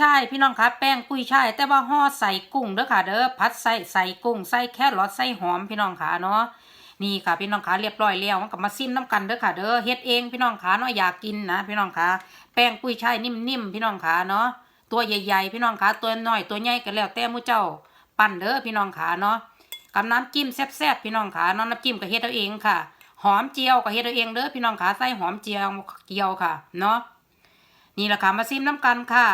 ช่ายพี่น้องคะแป้งกุ้ยช่ายแต่ว่าห่อใส่กุ้งเด้อค่ะเด้อพัดใส่ใส่กุ้งใส่แครอทใส่หอมพี่น้องคะเนาะนี่ค่ะพี่น้องคะเรียบร้อยแล้วมันก็มาซิมน้ำกันเด้อค่ะเด้อเฮ็ดเองพี่น้องคะเนาะอยากกินนะพี่น้องคะแป้งกุ้ยช่ายนิ่มๆพี่น้องคะเนาะตัวใหญ่ๆพี่น้องคะตัวน้อยตัวใหญ่ก็แล้วแต่มู่เจ้าปั่นเด้อพี่น้องคะเนาะกับน้ำจิ้มแซ่บๆพี่น้องคะเนาะน้ำจิ้มก็เฮ็ดเอาเองค่ะ หอมเจียวก็เฮ็ดเอาเองเด้อพี่น้องคะใส่หอมเจียวเจียวค่ะเนาะนี่แหละค่ะมาซิมน้ำกันค่ะ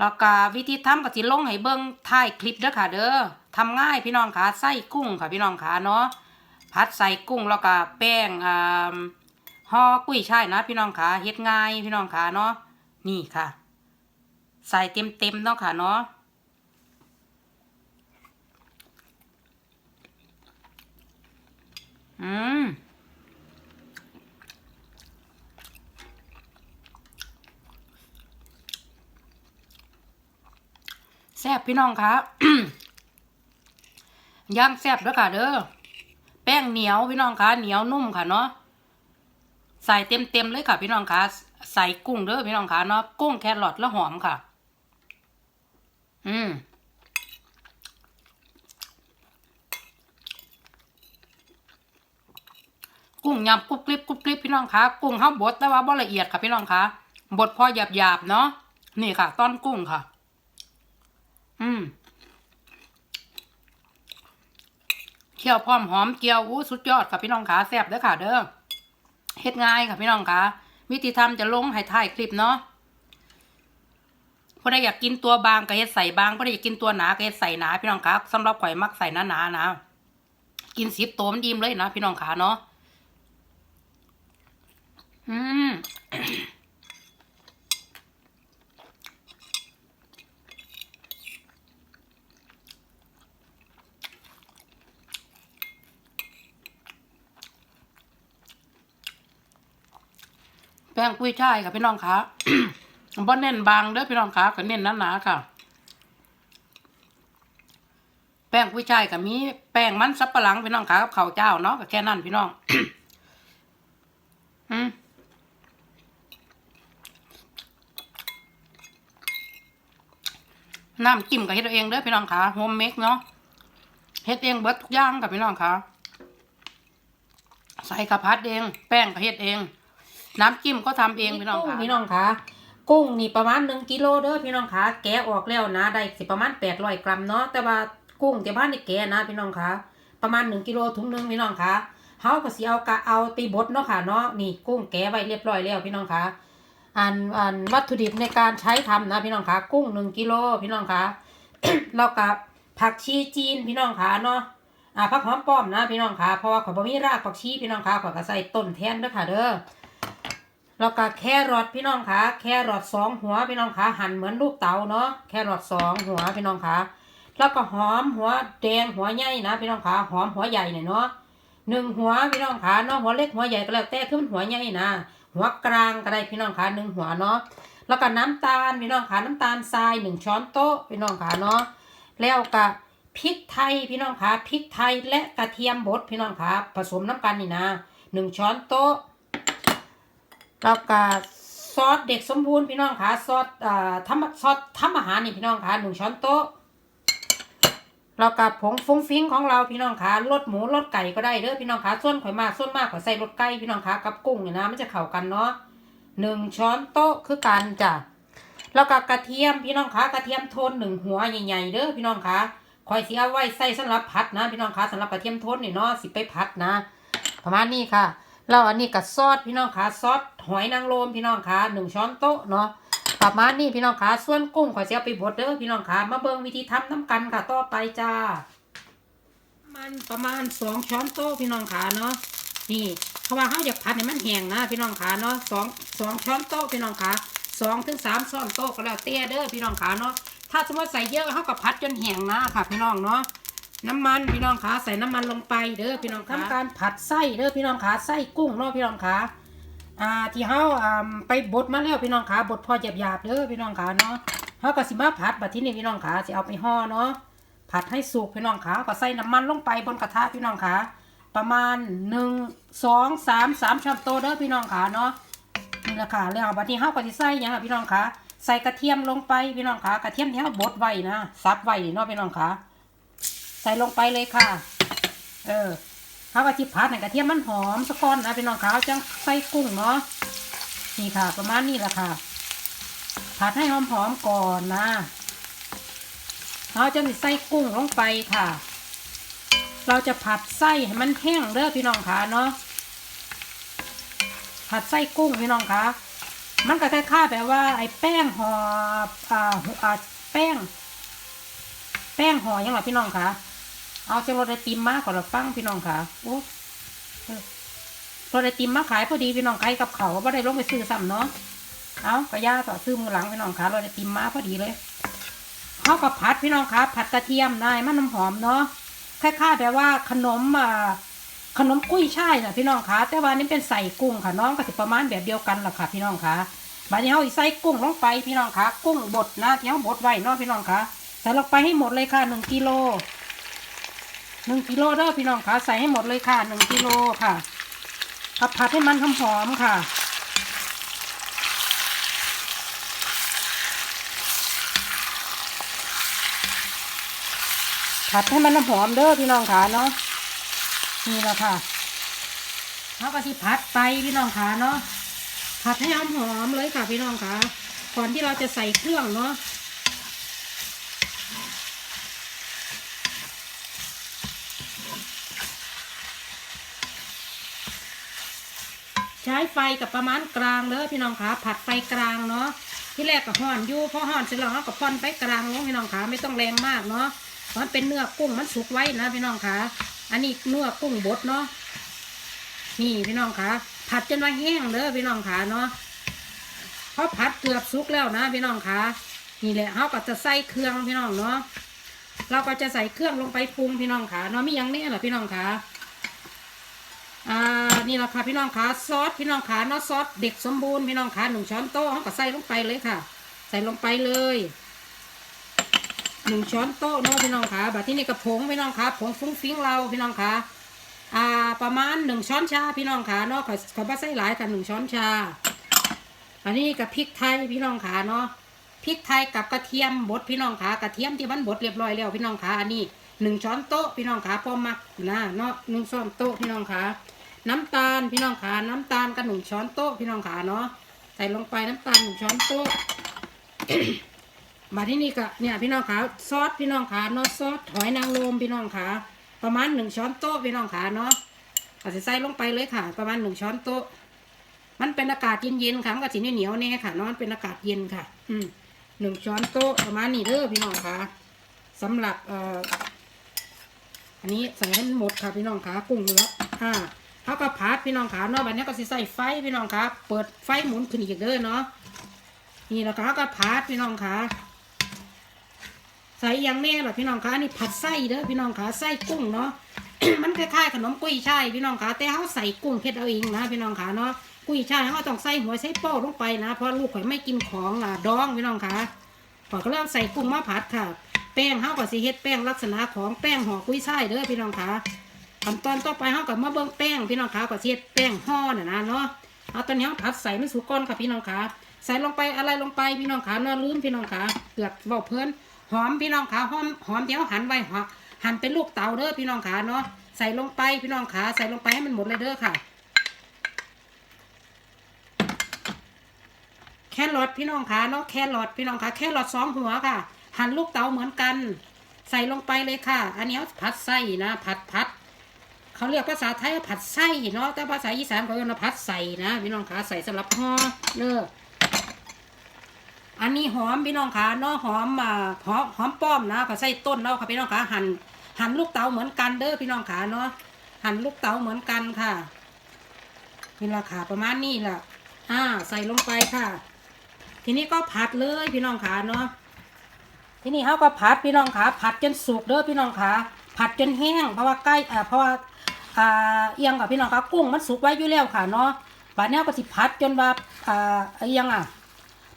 แล้วก็วิธีทำก็สิลงให้เบิ่งท้ายคลิปเด้อค่ะ เด้อทำง่ายพี่น้องค่ะใส่กุ้งค่ะพี่น้องค่ะเนาะพัดใส่กุ้งแล้วก็แป้งอ่าห่อกุ้ยช่ายนะ พี่น้องค่ะเฮ็ดง่ายพี่น้องค่ะเนาะนี่ค่ะ ใส่เต็มเต็มเนาะค่ะเนาะอืม แซ่บพี่น้องคะย่างแซ่บด้วยค่ะเด้อแป้งเหนียวพี่น้องคะเหนียวนุ่มค่ะเนาะใส่เต็มเต็มเลยค่ะ พี่น้องคะใส่กุ้งเด้อพี่น้องคะเนาะกุ้งแครอทและหอมค่ะ อืมกุ้งยำกรุบกริบกรุบกริบพี่น้องคะกุ้งข้าบดแต่ว่าบ่ละเอียดค่ะพี่น้องคะบดพอหยาบหยาบๆเนาะนี่ค่ะ ต้อนกุ้งค่ะ อืมเคี่ยวพร้อมหอมเจียวอู้สุดยอดค่ะพี่น้องขาแซ่บเด้อค่ะ เด้อเฮ็ดง่ายค่ะพี่น้องขาวิธีทำจะลงให้ถ่ายคลิปเนาะพอได้อยากกินตัวบางก็เฮ็ดใส่บางพอได้อยากกินตัวหนาก็เฮ็ดใส่หนาพี่น้องขาสำหรับข่อยมักใส่หนาหนานะกินสิบตัวมันอิ่มเลยนะพี่น้องขาเนาะอืม ป้งกุ้ยช่ายค่ะพี่น้องคะบ่เน้นบางเด้อพี่น้องคะก็เน้นหนาๆค่ะ แป้งกุ้ยช่ายก็มีแป้งมันสับปะหลังพี่น้องคะกับข้าวเจ้าเนาะก็แค่นั้นพี่น้องอืมน้ำจิ้มก็เฮ็ดเองเด้อพี่น้องคะโฮมเมกเนาะเฮ็ดเองเบิดทุกอย่างกับพี่น้องคะใส่กระพัดเอง แป้งก็เฮ็ดเอง น้ำจิ้มก็ทำเองพี่น้องค่ะ พี่น้องค่ะ กุ้งนี่ประมาณหนึ่งกิโลเด้อพี่น้องค่ะ แกะออกแล้วนะ ได้สิประมาณแปดร้อยกรัมเนาะ แต่ว่ากุ้งที่บ้านนี่แกะนะพี่น้องค่ะ ประมาณหนึ่งกิโลถุงหนึงพี่น้องค่ะเฮาก็สิเอากะเอาตีบดเนาะค่ะเนาะ นี่กุ้งแกะไว้เรียบร้อยแล้วพี่น้องค่ะ อันอันวัตถุดิบในการใช้ทำนะพี่น้องค่ะ กุ้งหนึ่งกิโลพี่น้องค่ะแล้วกับผักชีจีนพี่น้องค่ะเนาะอ่าผักหอมป้อมนะพี่น้องค่ะ เพราะว่าขอยบ่มีรากผักชีพี่น้องค่ะขอยก็ใส่ต้นแทนเด้อค่ะเด้อ แล้วก็แครอทพี่น้องคะแครอทสองหัวพี่น้องคะหั่นเหมือนลูกเต๋าเนาะแครอทสองหัวพี่น้องคะแล้วก็หอมหัวแดงหัวใหญ่นะพี่น้องคะหอมหัวใหญ่หน่อยเนาะหนึ่งหัวพี่น้องคะเนาะหัวเล็กหัวใหญ่ก็แล้วแต่ขึ้นหัวใหญ่นะหัวกลางก็ได้พี่น้องคะหนึ่งหัวเนาะแล้วก็น้ำตาลพี่น้องคะน้ำตาลทรายหนึ่งช้อนโต๊ะพี่น้องคะเนาะแล้วก็พริกไทยพี่น้องคะพริกไทยและกระเทียมบดพี่น้องคะผสมน้ำกันนี่นะหนึ่งช้อนโต๊ะ แล้วก็ซอสเด็กสมบูรณ์พี่น้องค่ะซอสอ่าทำซอสทำอาหารนี่พี่น้องค่ะหนึ่งช้อนโต๊ะแล้วก็ผงฟุ้งฟิ้งของเราพี่น้องค่ะรสหมูรสไก่ก็ได้เด้อพี่น้องค่ะส่วนข่อยมากส่วนมากข่อยใส่รสไก่พี่น้องค่ะกับกุ้งเนี่ยนะมันจะเข้ากันเนาะหนึ่งช้อนโต๊ะคือกันจ้ะแล้วก็กระเทียมพี่น้องค่ะกระเทียมโทนหนึ่งหัวใหญ่ๆเด้อพี่น้องค่ะข่อยสิเอาไว้ใส่สำหรับผัดนะพี่น้องค่ะสำหรับกระเทียมโทนนี่เนาะสิไปผัดนะ ประมาณนี้ค่ะ แล้วอันนี้กับซอสพี่น้องคะซอสหอยนางรมพี่น้องคะหนึ่งช้อนโต๊ะเนาะประมาณนี้พี่น้องคะส่วนกุ้งขอจะเอาไปบดเด้อพี่น้องคะมาเบิ่งวิธีทำน้ำกันค่ะต่อไปจ้า มันประมาณสองช้อนโต๊ะพี่น้องคะเนาะนี่เพราะว่าเขาอยากผัดให้มันแห้งนะพี่น้องคะเนาะสองสองช้อนโต๊ะพี่น้องคะสองถึงสามช้อนโต๊ะก็แล้วแต่เด้อพี่น้องคะเนาะถ้าสมมติใส่เยอะเขาก็ผัดจนแห้งนะค่ะพี่น้องเนาะ น้ำมันพี่น้องคะใส่น้ำมันลงไปเด้อพี่น้องคะทำการผัดไส้เด้อพี่น้องคะไส้กุ้งเนาะพี่น้องคะอ่าที่เฮาอ่าไปบดมาแล้วพี่น้องคะบดพอหยาบๆเด้อพี่น้องคะเนาะเฮาก็สิมาผัดบัดที่นี่พี่น้องคะสิเอาไปห่อเนาะผัดให้สุกพี่น้องคะก็ใส่น้ำมันลงไปบนกระทะพี่น้องคะประมาณหนึ่งสองสามสามช้อนโต๊ะเด้อพี่น้องคะเนาะนี่แหละค่ะแล้วบัดนี้เฮาก็สิใส่หยังล่ะพี่น้องคะใส่กระเทียมลงไปพี่น้องคะกระเทียมที่เราบดไว้นะซับไว้เนาะพี่น้องคะ ใส่ลงไปเลยค่ะ เออเขาก็จิผัดให้กระเทียมมันหอมสะก้อนนะพี่น้องคะจังใส่กุ้งเนาะนี่ค่ะ ประมาณนี้แหละค่ะ ผัดให้หอมๆก่อนนะเราจะใส่กุ้งลงไปค่ะ เราจะผัดไส้ให้มันแห้งเด้อพี่น้องคะเนาะผัดไส้กุ้งพี่น้องคะมันก็คล้ายๆแบบว่าไอ้แป้งห่ออ่าอ่าแป้ง แป้งห่อยังไงพี่น้องคะ เอาเจโรไอติมมาก่อนเราฟังพี่น้องคะโอ้เออโรไอติมมาขายพอดีพี่น้องขายกับเขาก็ได้ลงไปซื้อซ้ำเนาะเอากระยาต่อซื้อมือหลังพี่น้องคะโรไอติมมาพอดีเลยเขากับผัดพี่น้องคะผัดกระเทียมนายมันน้ำหอมเนาะคล้ายๆแบบว่าขนมอ่าขนมกุ้ยช่ายนะพี่น้องคะแต่ว่านี่เป็นใส่กุ้งค่ะน้องก็สิประมาณแบบเดียวกันแหละค่ะ พี่น้องคะบัดนี้เราใส่กุ้งลงไปพี่น้องคะกุ้งบดนะที่เราบดไว้เนาะพี่น้องคะใส่ลงไปให้หมดเลยค่ะหนึ่งกิโล หนึ่งกิโลเด้อพี่น้องคะใส่ให้หมดเลยค่ะหนึ่งกิโลค่ะผัดผัดให้มันหอมๆค่ะ ผัดให้มันหอมเด้อพี่น้องคะเนาะนี่แหละค่ะเขาก็สิผัดไปพี่น้องคะเนาะผัดให้หอมหอมๆเลยค่ะพี่น้องคะก่อนที่เราจะใส่เครื่องเนาะ ใช้ไฟกับประมาณกลางเลยพี่น้องคะผัดไฟกลางเนาะที่แรกกับห่อนอยู่พอห่อนเสร็จแล้วก็พ่อนไปกลางลงพี่น้องคะไม่ต้องแรงมากเนาะเพราะมันเป็นเนื้อกุ้งมันสุกไว้นะพี่น้องคะอันนี้เนื้อกุ้งบดเนาะนี่พี่น้องคะผัดจนว่าแห้งเด้อพี่น้องคะเนาะเพอผัดเกือบสุกแล้วนะพี่น้องคะนี่แหละเขาก็จะใส่เครื่องพี่น้องเนาะเราก็จะใส่เครื่องลงไปปรุงพี่น้องคะเนาะมีย่างนี้เหรอพี่น้องคะ อ่านี่แหละค่ะพี่น้องคะซอสพี่น้องคะเนาะซอสเด็กสมบูรณ์พี่น้องคะหนึ่งช้อนโต๊ะเขาก็ใส่ลงไปเลยค่ะ ใส่ลงไปเลยหนึ่งช้อนโต๊ะเนาะพี่น้องคะแบบที่นี่กระผงพี่น้องคะผงฟุ้งฟิ้งเราพี่น้องคะอ่าประมาณหนึ่งช้อนชาพี่น้องคะเนาะขอขอบ้าใส่หลายกันหนึ่งช้อนชา อันนี้กับพริกไทยพี่น้องคะเนาะ พริกไทยกับกระเทียมบดพี่น้องคะกระเทียมที่มันบดเรียบร้อยแล้วพี่น้องคะอันนี้หนึ่งช้อนโต๊ะพี่น้องคะพอมักนะเนาะหนึ่งช้อนโต๊ะพี่น้องคะน้ำตาลพี่น้องคะน้ำตาลกันหนึ่งช้อนโต๊ะพี่น้องคะเนาะใส่ลงไปน้ำตาลหนึ่งช้อนโต๊ะมาที่นี่ก็เนี่ยพี่น้องขาซอสพี่น้องขาเนาะซอสหอยนางรมพี่น้องขาประมาณหนึ่งช้อนโต๊ะพี่น้องขาเนาะก็จะใส่ลงไปเลยค่ะ ประมาณหนึ่งช้อนโต๊ะมันเป็นอากาศเย็นๆค่ะมันก็สีเหนียวๆแน่ค่ะเนาะมันเป็นอากาศเย็นค่ะ อืม หนึ่งช้อนโต๊ะประมาณนี้เด้อพี่น้องขาสำหรับเอ่ออันนี้ใส่ให้หมดค่ะพี่น้องขากุ้งเนื้ออ่าเขาก็พัดพี่น้องขาเนาะบัดนี้ก็สิใส่ไฟพี่น้องขาเปิดไฟหมุนขึ้นอีกเด้อเนาะนี่แล้วก็เขาก็ผัดพี่น้องคะใส่ยังแน่หรอพี่น้องคะอันนี่ผัดไส้เด้อพี่น้องคะไส้กุ้งเนาะมันคล้ายๆขนมกุ้ยช่ายพี่น้องคะแต่เขาใส่กุ้งเพ็ดเอาเองนะพี่น้องคะเนาะ กุ้ยช่ายเขาต้องใส่หัวใส่โป้ลงไปนะ เพราะลูกข่อยไม่กินของอะดองพี่น้องคะข่อยก็เริ่มใส่กุ้งมาผัดค่ะ แป้งเขาก็สิเฮ็ดแป้งลักษณะของแป้งห่อกุ้ยช่ายเด้อพี่น้องคะขั้นตอนต่อไปเขาก็มาเบิ่งแป้งพี่น้องคะก็เฮ็ดแป้งห่อน่ะนะเนาะเอาตอนนี้เขาผัดใส่มันสุกก่อนค่ะพี่น้องคะใส่ลงไปอะไรลงไปพี่น้องขานอนลืมพี่น้องขาเกือบเบาเพลินหอมพี่น้องขาหอมหอมเดี๋ยวหันไว้หอหั่นเป็นลูกเต๋าเด้อพี่น้องขาเนาะใส่ลงไปพี่น้องขาใส่ลงไปให้มันหมดเลยเด้อค่ะ แครอทพี่น้องขาเนาะแครอทพี่น้องขาแครอทสองหัวค่ะ หั่นลูกเต๋าเหมือนกัน ใส่ลงไปเลยค่ะ อันนี้ผัดไส้นะผัดผัดเขาเรียกภาษาไทยว่าผัดไส้เนาะแต่ภาษาอีสานเขาเรียกว่าผัดใส่นะพี่น้องขาใส่สำหรับห่อเด้ออันนี้หอมพี่น้องคะเนาะหอมอ่าหอมหอมป้อมนะก็ใส่ต้นเนาะค่ะพี่น้องคะหั่นหั่นลูกเต๋าเหมือนกันเด้อพี่น้องคะเนาะหั่นลูกเต๋าเหมือนกันค่ะนี่ละค่ะประมาณนี้ล่ะอ่าใส่ลงไปค่ะ ทีนี้ก็ผัดเลยพี่น้องคะเนาะทีนี้เขาก็ผัดพี่น้องคะผัดจนสุกเด้อพี่น้องคะผัดจนแห้งเพราะว่าใกล้อ่าเพราะว่าอ่าเอียงกับพี่น้องคะกุ้งมันสุกไว้อยู่แล้วค่ะเนาะบัดนี้ก็สิผัดจนว่าอ่าเอียงอะ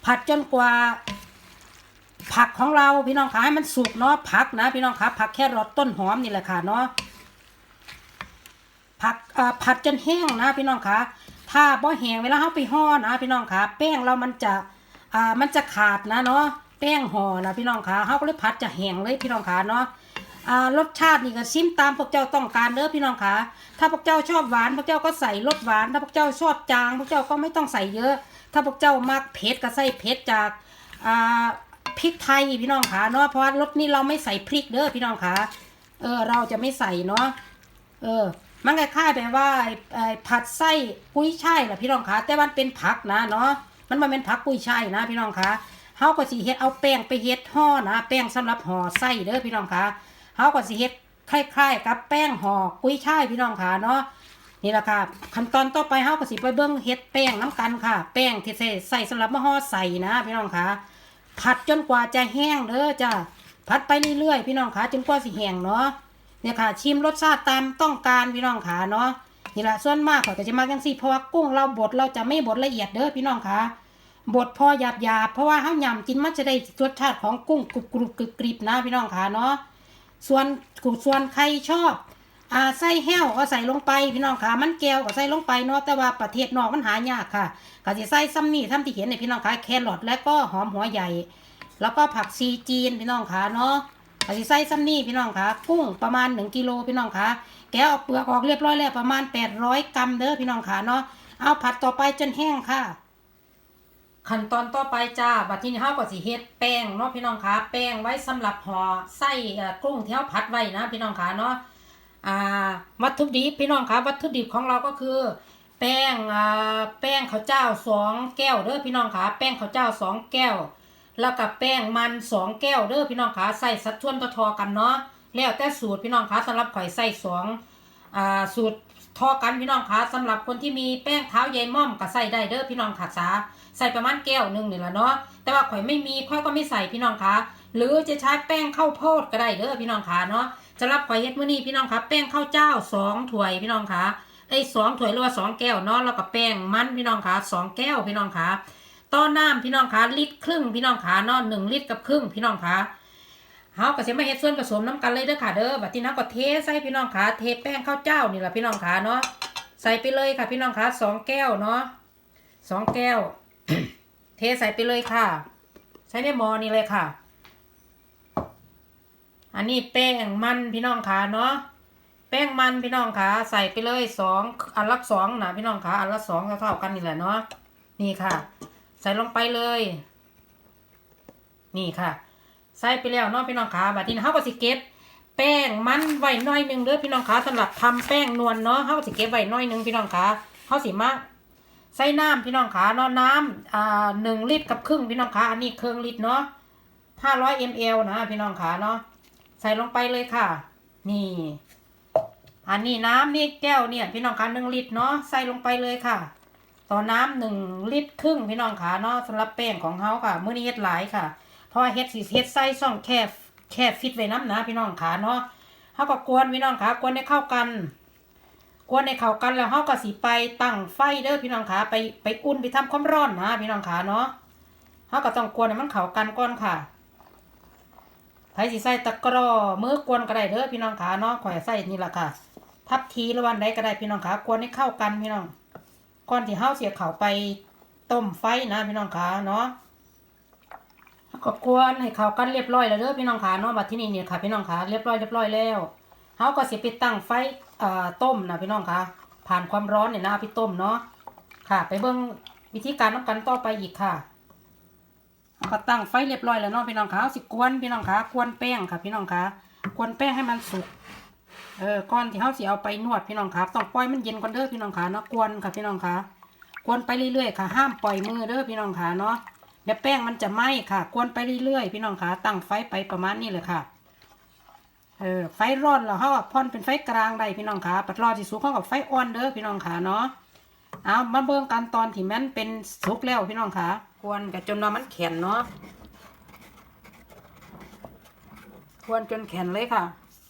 ผัดจนกว่าผักของเราพี่น้องคะให้มันสุกเนาะผักนะพี่น้องคะผักแค่รสต้นหอมนี่แหละค่ะเนาะผักอ่อผัดจนแห้งนะพี่น้องคะถ้าบ่แห้งเวลาเขาไปห่อนะพี่น้องคะแป้งเรามันจะ อ่ามันจะขาดนะเนาะแป้งห่อนะพี่น้องคะเขาก็เลยพัดจะแห้งเลยพี่น้องคะเนาะอ่ารสชาตินี่ก็ซิมตามพวกเจ้าต้องการเด้อพี่น้องคะถ้าพวกเจ้าชอบหวานพวกเจ้าก็ใส่รสหวาน ถ้าพวกเจ้าชอบจางพวกเจ้าก็ไม่ต้องใส่เยอะ ถ้าพวกเจ้ามักเผ็ดก็ใส่เผ็ดจากอ่าพริกไทยพี่น้องคะเนาะเพราะว่ารสนี้เราไม่ใส่พริกเด้อพี่น้องคะเออเราจะไม่ใส่เนาะเออมันคล้ายๆแบบว่าไอ้ผัดไส้กุ้ยช่ายแหละพี่น้องคะแต่มันเป็นผักนะเนาะ มันมาเป็นผักกุ้ยช่ายนะพี่น้องคะเฮาก็สิเฮ็ดเอาแป้งไปเฮ็ดห่อนะแป้งสำหรับห่อไส้เด้อพี่น้องคะเฮาก็สิเฮ็ดคล้ายๆ กับแป้งห่อกุ้ยช่ายพี่น้องคะเนาะนี่แหละค่ะขั้นตอนต่อไปเฮาก็สิไปเบิ่งเฮ็ดแป้งน้ำกันค่ะ แป้งที่ใส่ใส่สำหรับมาห่อใส่นะพี่น้องคะผัดจนกว่าจะแห้งเด้อจ้ะผัดไปเรื่อยๆพี่น้องคะจนกว่าสิแห้งเนาะเนี่ยค่ะ ชิมรสชาติตามต้องการพี่น้องขาเนาะ นี่แหละส่วนมากเขาจะมาจังซี่เพราะว่ากุ้งเราบดเราจะไม่บดละเอียดเด้อพี่น้องขาบดพอหยาบหยาบๆเพราะว่าข้าวยำกินมันจะได้รสชาติของกุ้งกรุบกรุบกรึบกริบนะพี่น้องขาเนาะส่วนส่วนใครชอบอ่าใส่แห้วก็ใส่ลงไปพี่น้องขามันแก้วก็ใส่ลงไปเนาะแต่ว่าประเทศนอกมันหายากค่ะก็จะใส่ซ้ำนี่ทำที่เห็นในยพี่น้องขาแครอทและก็หอมหัวใหญ่ แล้วก็ผักซีจีนพี่น้องขาเนาะ อาจจะใส่ซ้ำนี่พี่น้องคะกุ้งประมาณ 1กิโลพี่น้องคะแกะออกเปลือกออกเรียบร้อยแล้วประมาณ 800 กรัมเด้อพี่น้องคะเนาะเอาผัดต่อไปจนแห้งค่ะ ขั้นตอนต่อไปจ้าบัดทีนี้เฮาก็สิเฮ็ดแป้งเนาะพี่น้องคะแป้งไว้สำหรับห่อไส้เอ่อกุ้งที่เฮาผัดไว้นะพี่น้องคะเนาะอ่าวัตถุดิบพี่น้องคะวัตถุดิบของเราก็คือแป้งอ่าแป้งข้าวเจ้าสองแก้วเด้อพี่น้องคะแป้งข้าวเจ้าสองแก้ว แล้วกับแป้งมันสองแก้วเด้อพี่น้องคะใส่สัดส่วนทอๆกันเนาะแล้วแต่สูตรพี่น้องคะสำหรับข่อยใส่สองอ่าสูตรทอกันพี่น้องคะสำหรับคนที่มีแป้งเท้าใยม่อมก็ใส่ได้เด้อพี่น้องค่ะสาใส่ประมาณแก้วหนึ่งนี่แหละเนาะแต่ว่าข่อยไม่มีข่อยก็ไม่ใส่พี่น้องคะหรือจะใช้แป้งข้าวโพดก็ได้เด้อพี่น้องคะเนาะสำหรับข่อยเฮ็ดมื้อนี้พี่น้องคะแป้งข้าวเจ้าสองถ้วยพี่น้องคะไอ้สองถ้วยหรือว่าสองแก้วเนาะแล้วก็แป้งมันพี่น้องคะสองแก้วพี่น้องคะ ต้อน้ำพี่น้องคะลิตรครึ่งพี่น้องคะเนาะหนึ่งลิตรกับครึ่งพี่น้องคะเฮาก็สิมาเฮ็ดส่วนผสมน้ำกันเลยเด้อค่ะเด้อบัดนี้นะก็เทใส่พี่น้องคะเทแป้งข้าวเจ้านี่แหละพี่น้องคะเนาะใส่ไปเลยค่ะ พี่น้องคะสองแก้วเนาะสองแก้ว เทใส่ไปเลยค่ะ ใช้ในหม้อนี่เลยค่ะ อันนี้แป้งมันพี่น้องคะเนาะแป้งมันพี่น้องคะใส่ไปเลยสองอันละสองนะพี่น้องคะอันละสองเท่ากันนี่แหละเนาะนี่ค่ะ ใส่ลงไปเลย นี่ค่ะ ใส่ไปแล้วเนาะพี่น้องขาบัดนี้เฮาก็สิเก็บ แป้งมันไว้หน้อยหนึงเด้อพี่น้องขาสำหรับทำแป้งนวลเนาะเฮาก็สิเก็บไว้หน้อยหนึงพี่น้องขาเฮาสิมาใส่น้ำพี่น้องขาเนาะน้ำอ่าหนึ่งลิตรกับครึ่งพี่น้องขาอันนี้ครึ่งลิตรเนาะห้าร้อยมลนะพี่น้องขาเนาะใส่ลงไปเลยค่ะ นี่ อันนี้น้ำนี่แก้วเนี่ย พี่น้องขาหนึ่งลิตรเนาะใส่ลงไปเลยค่ะ ต่อน้ำหนึ่งลิตรครึ่งพี่น้องขาเนาะสำหรับแป้งของเฮาค่ะมื้อนี้เฮ็ดหลายค่ะ เพราะว่าเฮ็ดสิเฮ็ดไส้ซ่องแค่แค่ฟิตไว้น้ำนะพี่น้องขาเนาะเฮาก็กวนพี่น้องขากวนให้เข้ากันกวนให้เข้ากันแล้วเฮาก็สิไปตั้งไฟเด้อพี่น้องขาไปไปอุ่นไปทำความร้อนนะพี่น้องขาเนาะเฮาก็ต้องกวนให้มันเข้ากันก่อนค่ะไผสิใส่ตะกร้อมือกวนก็ได้เด้อพี่น้องขาเนาะข่อยใส่นี่ล่ะค่ะ ทับทีหรือวันใดก็ได้พี่น้องขากวนให้เข้ากันพี่น้อง ก่อนที่เฮาเสียเขาไปต้มไฟนะพี่น้องขาเนาะก็กวนให้เขากันเรียบร้อยแล้วเด้อพี่น้องขาเนาะบัดที่นี่เนี่ยค่ะพี่น้องขาเรียบร้อยเรียบร้อยแล้วเฮาก็สิไปตั้งไฟอ่อต้มนะพี่น้องขาผ่านความร้อนเนี่ยนะเอาไปต้มเนาะค่ะ ไปเบิ่งวิธีการน้ำกันต่อไปอีกค่ะก็ตั้งไฟเรียบร้อยแล้วเนาะพี่น้องขาเอาสิกวนพี่น้องขากวนแป้งค่ะ พี่น้องขากวนแป้งให้มันสุก เออก่อนที่เฮาสิเอาไปนวดพี่น้องครับต้องปล่อยมันเย็นก่อนเด้อพี่น้องขาเนาะกวนค่ะพี่น้องขากวนไปเรื่อยๆค่ะ ห้ามปล่อยมือเด้อพี่น้องขาเนาะเดี๋ยวแป้งมันจะไหม้ค่ะ กวนไปเรื่อยๆพี่น้องขาตั้งไฟไปประมาณนี้เลยค่ะเออไฟร้อนแล้วเฮาก็พ่อนเป็นไฟกลางได้พี่น้องขาปัดรอที่สุกเฮากับไฟอ่อนเด้อพี่น้องขาเนาะเอามาเบิ่งกันตอนที่มันเป็นสุกแล้วพี่น้องขากวนกับจนว่ามันแข็งเนาะกวนจนแข็งเลยค่ะ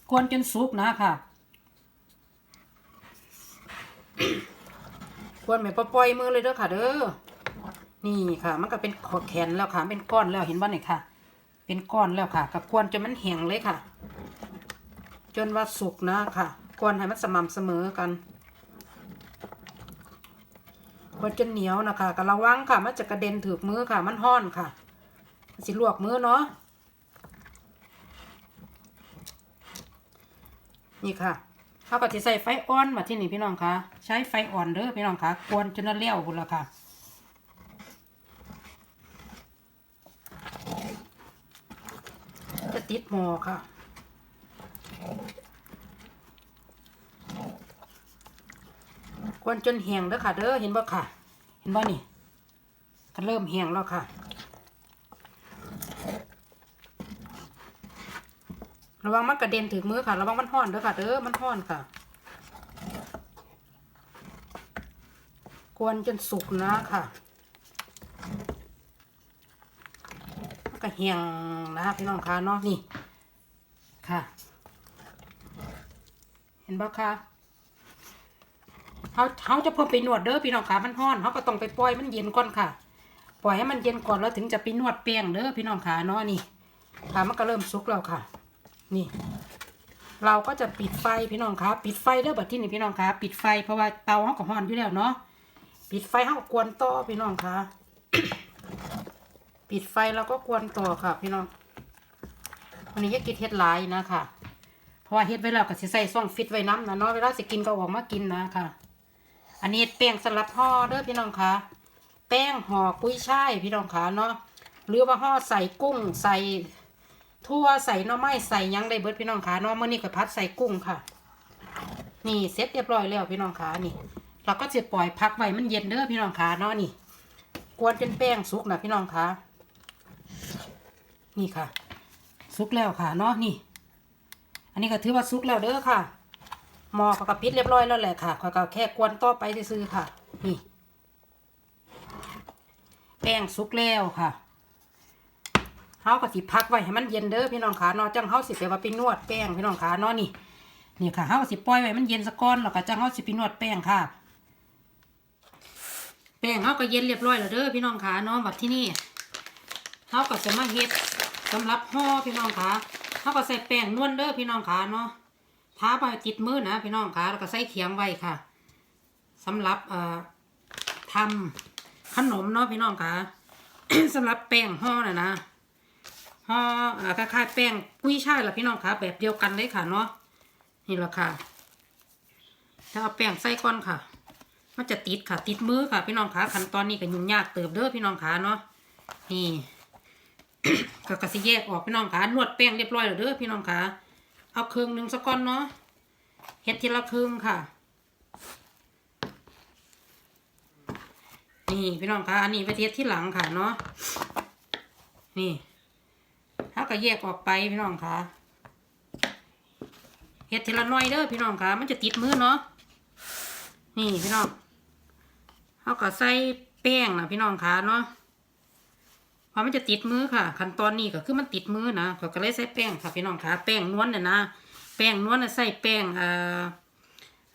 กวนจนสุกนะค่ะ ควรไม่ปล่อยมือเลยเด้อค่ะ เด้อ นี่ค่ะ มันก็เป็นขอดแขนแล้วค่ะ เป็นก้อนแล้วเห็นบ้านี่ค่ะ เป็นก้อนแล้วค่ะกับกวนจนมันแห้งเลยค่ะ จนว่าสุกนะค่ะกวนให้มันสม่ำเสมอกันควรจะเหนียวนะคะก็ระวังค่ะ มันจะกระเด็นถือมือค่ะ มันห้อนค่ะ สิลวกมือเนาะ นี่ค่ะเขาก็จะใส่ไฟอ่อนมาที่นี่พี่น้องคะใช้ไฟอ่อนเด้อพี่น้องคะกวนจนเลี้ยวพุ่นละค่ะจะติดหมอค่ะกวนจนแห้งเด้อค่ะ เด้อเห็นบ่ค่ะ เห็นบ่นี่ก็เริ่มแห้งแล้วค่ะ ระวังมันกระเด็นถึงมือค่ะ ระวังมันห้อนเด้อค่ะเด้อมันห้อนค่ะ กวนจนสุกนะค่ะมันก็แห้งนะพี่น้องค่ะเนาะนี่ค่ะ เห็นบ่คะเขาเขาจะเพิ่มไปนวดเด้อพี่น้องขามันห้อนเขาก็ต้องไปปล่อยมันเย็นก่อนค่ะ ปล่อยให้มันเย็นก่อนแล้วถึงจะไปนวดแป้งเด้อพี่น้องขาเนาะนี่ขามันก็เริ่มสุกแล้วค่ะ นี่ เราก็จะปิดไฟพี่น้องขาปิดไฟเด้อบัดที่นี่พี่น้องขาปิดไฟเพราะว่าเตาเขาก็ห้อนอยู่แล้วเนาะปิดไฟเขาก็กวนต่อพี่น้องขาปิดไฟแล้วก็กวนต่อค่ะ พี่น้องวันนี้จะกินเฮ็ดหลายนะค่ะ เพราะว่าเฮ็ดไว้แล้วก็สิใส่ซ่องฟิตไว้น้ำนะเนาะเวลาสิกินก็ออกมากินนะค่ะ อันนี้แป้งสำหรับห่อเด้อพี่น้องคะแป้งห่อกุ้ยช่ายพี่น้องคะเนาะหรือว่าห่อใส่กุ้งใส่ ทั่วใส่หน่อไม้ใส่ยังได้เบิดพี่น้องคะเนาะมื้อนี้ก็พัดใส่กุ้งค่ะ นี่เสร็จเรียบร้อยแล้วพี่น้องคะนี่ เราก็จะปล่อยพักไว้มันเย็นเด้อพี่น้องคะเนาะนี่ กวนจนแป้งสุกนะพี่น้องคะนี่ค่ะ สุกแล้วค่ะเนาะนี่ อันนี้ก็ถือว่าสุกแล้วเด้อค่ะหมอเขาก็ปิดเรียบร้อยแล้วแหละค่ะเขาก็แค่กวนต่อไปซื้อค่ะ นี่ แป้งสุกแล้วค่ะ เฮาก็สิพักไว้ให้มันเย็นเด้อพี่น้องขาเนาะจังเฮาสิไปว่าไปนวดแป้งพี่น้องขาเนาะนี่นี่ค่ะเฮาก็สิปล่อยไว้มันเย็นสะก้อนแล้วก็จังเฮาสิไปนวดแป้งค่ะ แป้งเฮาก็เย็นเรียบร้อยแล้วเด้อพี่น้องขาเนาะบัดที่นี่เฮาก็จะมาเฮ็ดสำหรับห่อพี่น้องขาเฮาก็ใส่แป้งนวลเด้อพี่น้องขาเนาะท้าไปติดมือนะพี่น้องคะแล้วก็ใส่เขียงไว้ค่ะสำหรับเอ่อทำขนมเนาะพี่น้องคะสำหรับแป้งห่อน่ะนะ ห่อคล้ายๆแป้งกุ้ยช่ายละพี่น้องคะแบบเดียวกันเลยค่ะเนาะนี่แหละค่ะถ้าเอาแป้งใส่ก่อนค่ะ มันจะติดค่ะ ติดมือค่ะ พี่น้องคะขั้นตอนนี้ก็ยุ่งยากเติบเด้อพี่น้องคะเนาะนี่ก็กระสิแยกออกพี่น้องคะนวดแป้งเรียบร้อยแล้วเด้อพี่น้องคะเอาครึ่งหนึ่งสักก้อนเนาะเฮ็ดทีละครึ่งค่ะนี่พี่น้องคะอันนี้ไปเทศที่หลังค่ะเนาะนี่ ถ้าก็แยกออกไปพี่น้องคะเฮ็ดทีละน้อยเด้อพี่น้องคะมันจะติดมือเนาะนี่พี่น้องเขาก็ใส่แป้งนะพี่น้องคะเนาะเพราะมันจะติดมือค่ะ ขั้นตอนนี้ก็คือมันติดมือนะเขาก็เลยใส่แป้งค่ะพี่น้องค่ะ แป้งนวลเนี่ยนะแป้งนวลน่ะใส่แป้งเอ่อ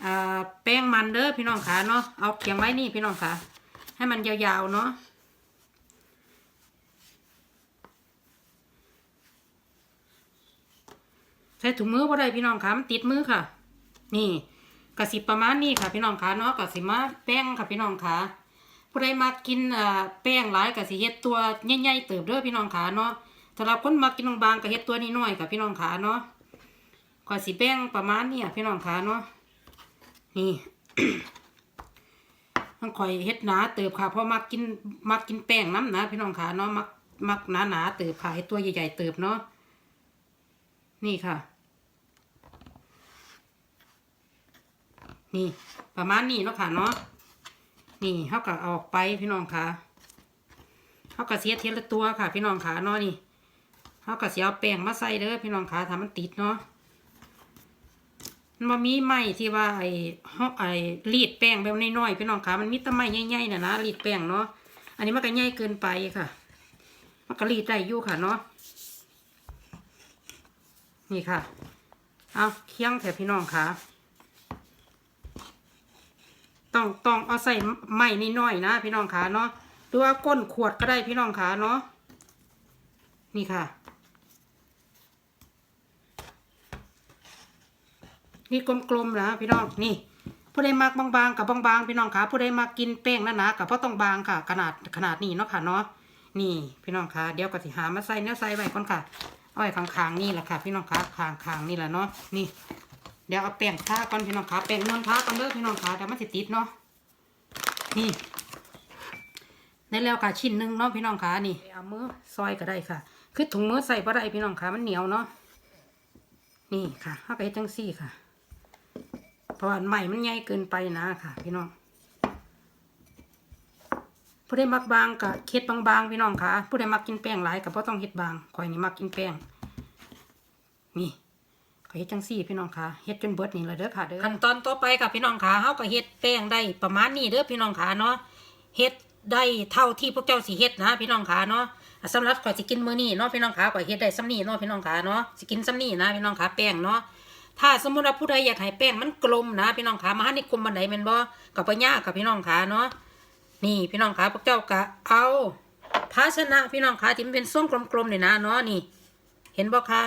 เอ่อแป้งมันเด้อพี่น้องค่ะเนาะเอาเขียงไว้นี่พี่น้องค่ะ ให้มันยาวๆเนาะ ใส่ถุงมือบ่ได้พี่น้องคะมันติดมือค่ะ นี่กระสิประมาณนี้ค่ะ พี่น้องคะเนาะกระสิมาแป้งค่ะพี่น้องคะผู้ใดมากินเอ่อแป้งหลายก็สิเฮ็ดตัวใหญ่ๆเติบเด้อพี่น้องขาเนาะสำหรับคนมากินบางๆก็เฮ็ดตัวนี้น้อยค่ะพี่น้องขาเนาะก็สิแป้งประมาณนี้อะพี่น้องขาเนาะนี่มันข่อยเฮ็ดหนาเติบค่ะเพราะมักกินมักกินแป้งน้ำนะพี่น้องขาเนาะมักมักหนาหนาๆเติบค่ะเฮ็ดตัวใหญ่ๆเติบเนาะ นี่ค่ะ นี่ประมาณนี้เนาะค่ะเนาะนี่เขาก็เอาอกไปพี่น้องค่ะเขาก็เสียเทียละตัวค่ะ พี่น้องค่ะเนาะนี่เขาก็เสียเอาแป้งมาใส่เด้อพี่น้องค่ะทำมันติดเนาะมันมีไม้ที่ว่าไอ้ห่อไอ้รีดแป้งแบบน้อยๆพี่น้องค่ะมันมีแต่ไม้ใหญ่ๆน่ะนะรีดแป้งเนาะอันนี้มันก็ใหญ่เกินไปค่ะมันก็รีดได้อยู่ค่ะเนาะ นี่ค่ะ เอาเคียงแถวพี่น้องค่ะ ต้องต้องเอาใส่ไม้นิดหน่อยนะ พี่น้องขาเนาะหรือว่าก้นขวดก็ได้พี่น้องขาเนาะ นี่ค่ะ นี่กลมๆนะพี่น้อง นี่ผู้ใดมักบางๆกับบางๆพี่น้องคะผู้ใดมักกินแป้งหนาๆกับเพ่ต้องบางค่ะ ขนาดขนาดนี้เนาะค่ะเนาะ นี่พี่น้องคะเดี๋ยวก็สิหามาใส่แนวใส่ไว้ก่อนค่ะ เอาไว้ข้างๆนี่แหละค่ะ พี่น้องคะข้างๆนี่แหละเนาะนี่ เดี๋ยวเอาแป้งทาก่อนพี่น้องคะแป้งนวลทาก่อนเด้อพี่น้องคะเดี๋ยวมันสิติดเนาะนี่ได้แล้วค่ะชิ้นหนึ่งเนาะพี่น้องคะนี่เอามือซอยก็ได้ค่ะคือถุงมือใส่บ่ได้พี่น้องคะมันเหนียวเนาะนี่ค่ะเอาไปจังซี่ค่ะเพราะว่าใหม่มันใหญ่เกินไปนะค่ะ พี่น้อง ผู้ใดมักบางกับเค็ดบางๆพี่น้องค่ะผู้ใดมักกินแป้งหลายกับพ่ต้องเฮ็ดบางข่อยนี่มักกินแป้งนี่ข่อยเฮ็ดจังซี่พี่น้องค่ะเฮ็ดจนเบิดนี่เลยเด้อค่ะเด้อขั้นตอนต่อไปค่ะพี่น้องค่ะเฮาก็เฮ็ดแป้งได้ประมาณนี้เด้อพี่น้องค่ะเนาะเฮ็ดได้เท่าที่พวกเจ้าสิเฮ็ดนะ พี่น้องค่ะเนาะสำหรับข่อยสิกินมื้อนี้เนาะพี่น้องค่ะข่อยเฮ็ดได้ซ้ำนี้เนาะพี่น้องค่ะเนาะสิกินซ้ำนี้นะพี่น้องค่ะแป้งเนาะถ้าสมมติว่าผู้ใดอยากให้แป้งมันกลมนะพี่น้องขามาให้กลมบันไดแม่นบ่กับปยากกับพี่น้องขาเนาะ นี่พี่น้องขาพวกเจ้าก็เอาภาชนะพี่น้องขาที่มันเป็นทรงกลมๆนี่นะเนาะนี่ เห็นบ่คะ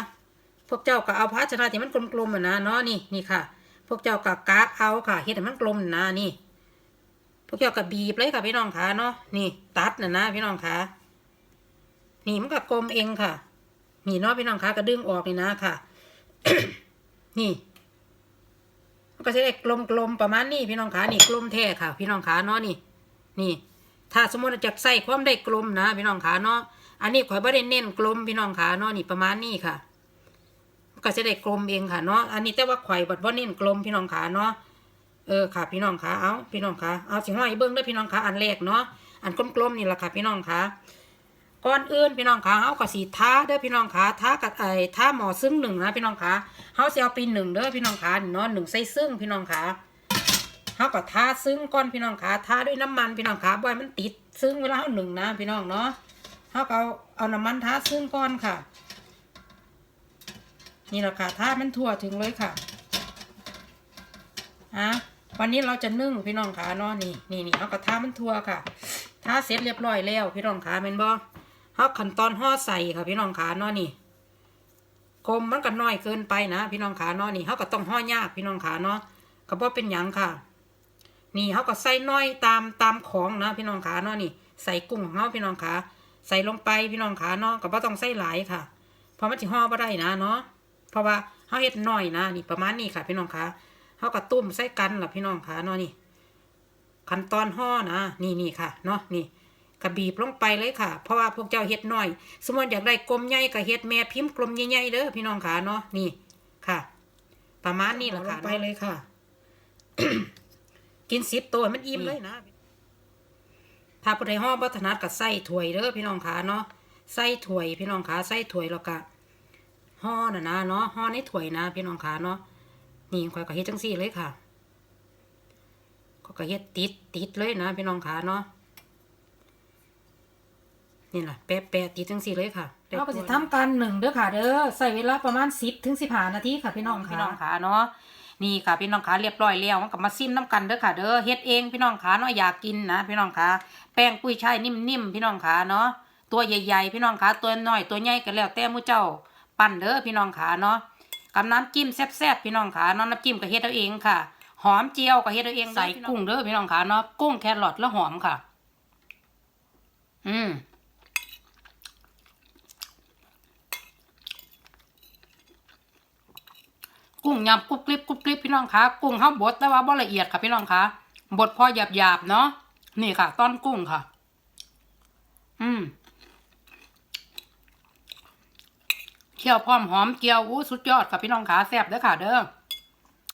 พวกเจ้าก็เอาภาชนะที่มันกลมๆอะนะเนาะนี่นี่ค่ะ พวกเจ้าก็กะเอาค่ะเฮ็ดให้มันกลมนะนี่ พวกเจ้าก็บีบเลยค่ะพี่น้องขาเนาะนี่ ตัดน่ะนะพี่น้องขานี่มันก็กลมเองค่ะ นี่เนาะพี่น้องขาก็ดึงออกนี่นะค่ะ นี่มันก็จะได้กลมๆประมาณนี้พี่น้องขานี่กลมแท้ค่ะ พี่น้องขาเนาะนี่ นี่ ถ้าสมมติจะใส่ความได้กลมนะพี่น้องขาเนาะอันนี้ข่อยบ่ได้เน้นกลมพี่น้องขาเนาะนี่ประมาณนี้ค่ะมันก็จะได้กลมเองค่ะเนาะอันนี้แต่ว่าข่อยบ่บ่เน้นกลมพี่น้องขาเนาะเออค่ะ พี่น้องขาเอาพี่น้องขาเอาสิห้อยเบิ้งเด้พี่น้องขาอันแรกเนาะอันกลมๆนี่แหละค่ะ พี่น้องขาก่อนอื่นพี่น้องคะเฮาก็สิท้าเด้อพี่น้องคะท้ากับไอ้ท้าหมอซึ่งหนึ่งนะพี่น้องคะเฮาสิเอาปีหนึ่งเด้อพี่น้องคะนี่เนาะหนึ่งใส่ซึ่งพี่น้องคะ เฮาก็ท้าซึ่งก่อนพี่น้องคะท้าด้วยน้ำมันพี่น้องคะบ่ให้มันติดซึ่งเวลาเฮาหนึ่งนะพี่น้องเนาะเฮาก็เอาเอาน้ำมันท้าซึ่งก่อนค่ะ นี่แหละค่ะท้ามันทั่วถึงเลยค่ะอะวันนี้เราจะนึ่งพี่น้องคะเนาะนี่นี่นี่เอากระทามันทั่วค่ะท้าเสร็จเรียบร้อยแล้ว พี่น้องคะแม่นบ่เฮาขั้นตอนห่อใส่ค่ะ พี่น้องขาเนาะนี่กลมมันก็น้อยเกินไปนะ พี่น้องขาเนาะนี่เฮาก็ต้องห่อยากพี่น้องขาเนาะก็บ่เป็นหยังค่ะ นี่เฮาก็ใส่น้อยตามตามของนะพี่น้องขาเนาะนี่ใส่กุ้งของเฮาพี่น้องขาใส่ลงไปพี่น้องขาเนาะก็บ่ต้องใส่หลายค่ะเพราะมันสิห่อบ่ได้นะเนาะเพราะว่าเฮาเฮ็ดน้อยนะนี่ประมาณนี้ค่ะพี่น้องขาเฮาก็ตุ้มใส่กันล่ะพี่น้องขาเนาะนี่ขั้นตอนห่อนะนี่นี่ค่ะเนาะนี่กระบีบลงไปเลยค่ะ เพราะว่าพวกเจ้าเฮ็ดน้อย สมมติอยากได้กลมใหญ่ก็เฮ็ดแม่พิมพ์กลมใหญ่ๆเด้อพี่น้องขาเนาะนี่ค่ะ ประมาณนี้แหละค่ะไปเลยค่ะ กินสิบตัวมันอิ่มเลยนะถ้าผู้ใดห่อบัถนัดก็ใส่ถ้วยเด้อพี่น้องขาเนาะใส่ถ้วยพี่น้องขาใส่ถ้วยแล้วก็ห่อน่ะนะเนาะห่อในถ้วยนะพี่น้องขาเนาะนี่ข่อยก็เฮ็ดจังซี่เลยค่ะก็ก็เฮ็ดติดติดเลยนะพี่น้องขาเนาะนี่แหละแปะแปะติดจังสี่เลยค่ะเราก็จะทำการหนึ่งเด้อค่ะ เด้อใส่เวลาประมาณสิบถึงสิบห้านาทีค่ะพี่น้องค่ะพี่น้องค่ะเนาะ นี่ค่ะพี่น้องค่ะเรียบร้อยแล้วมันก็มาซิมน้ำกันเด้อค่ะเด้อเฮ็ดเองพี่น้องค่ะเนาะอยากกินนะพี่น้องค่ะแป้งกุ้ยช่ายนิ่มๆพี่น้องค่ะเนาะตัวใหญ่ๆพี่น้องค่ะตัวน้อยตัวใหญ่ก็แล้วแต่มู่เจ้าปั้นเด้อพี่น้องค่ะเนาะกับน้ำจิ้มแซ่บๆพี่น้องค่ะเนาะน้ำจิ้มก็เฮ็ดเอาเองค่ะ หอมเจียวก็เฮ็ดเอาเองใส่กุ้งเด้อพี่น้องค่ะเนาะกุ้งแครอทแล้วหอมค่ะ อืม กุ้งยำกรุบกริบกรุบกริบพี่น้องคะกุ้งข้าบดแต่ว่าบ่ละเอียดค่ะพี่น้องคะบดพอหยาบหยาบๆเนาะนี่ค่ะ ต้อนกุ้งค่ะ อืมเคี่ยวพร้อมหอมเจียวอู้สุดยอดค่ะพี่น้องคะแซ่บเด้อค่ะ เด้อ